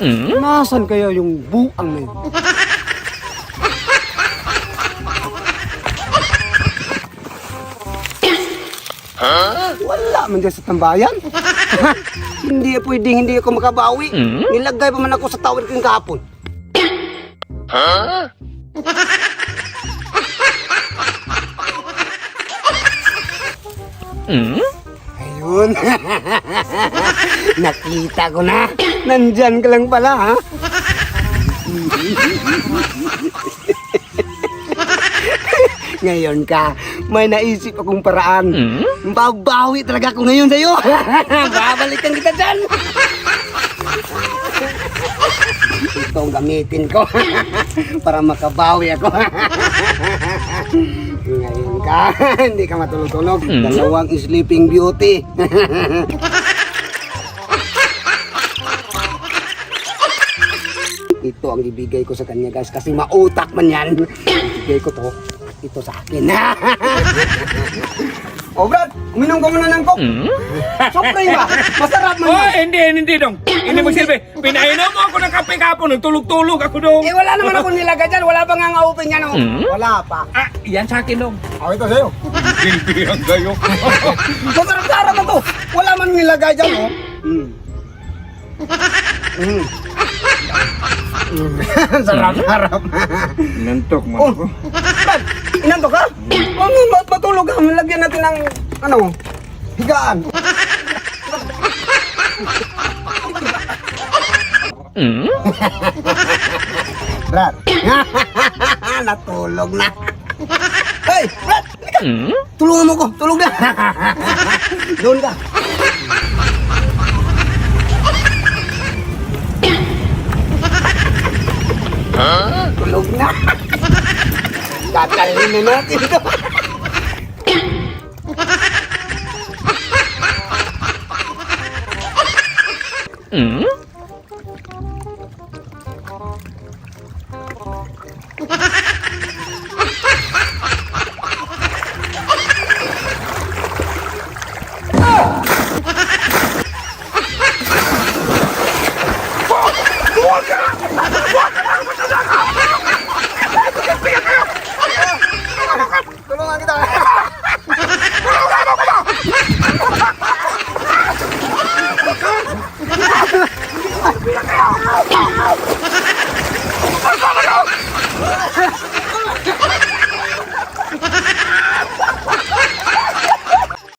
Nasaan kaya yung buang na yun? Wala man dyan sa tambayan. hindi pwedeng hindi ako makabawi. Nilagay pa man ako sa tawid ko yung kahapon. Ayun. Nakita ko na. Nandyan ka lang pala, ha? ngayon ka, may naisip akong paraan. Babawi talaga ako ngayon sa'yo. Babalikan kita dyan. Ito ang gamitin ko para makabawi ako. Ngayon ka, hindi ka matulog-tulog. Dalawang sleeping beauty. Ito ang ibigay ko sa kanya guys kasi mautak man yan. Ibigay ko to. Ito sa akin. oh Brad, uminom ka muna ng coke. Siyempre ba? Masarap man Oh, hindi, hindi dong. Hindi magsilbi. Pinainom mo ako ng kape kapon, nagtulog-tulog ako dong. Eh wala naman ako nilagay dyan. Wala pa nga nga open yan. Oh. Wala pa. Ah, yan sa akin dong. Oh, ito sa'yo. Hindi ang gayo. Masarap-sarap to. Wala man nilagay dyan. Oh. Mm. Mm. Mm. Sarap-sarap. Nantok mo Oh, Brad, inanto ka? Ano, mat matulog ka. Lagyan natin ng, ano, higaan. Brad, natulog na. Hey, Brad, halika. Tulungan mo ko, tulog na. Doon ka. tulog na. Tatalin na natin ito. mm?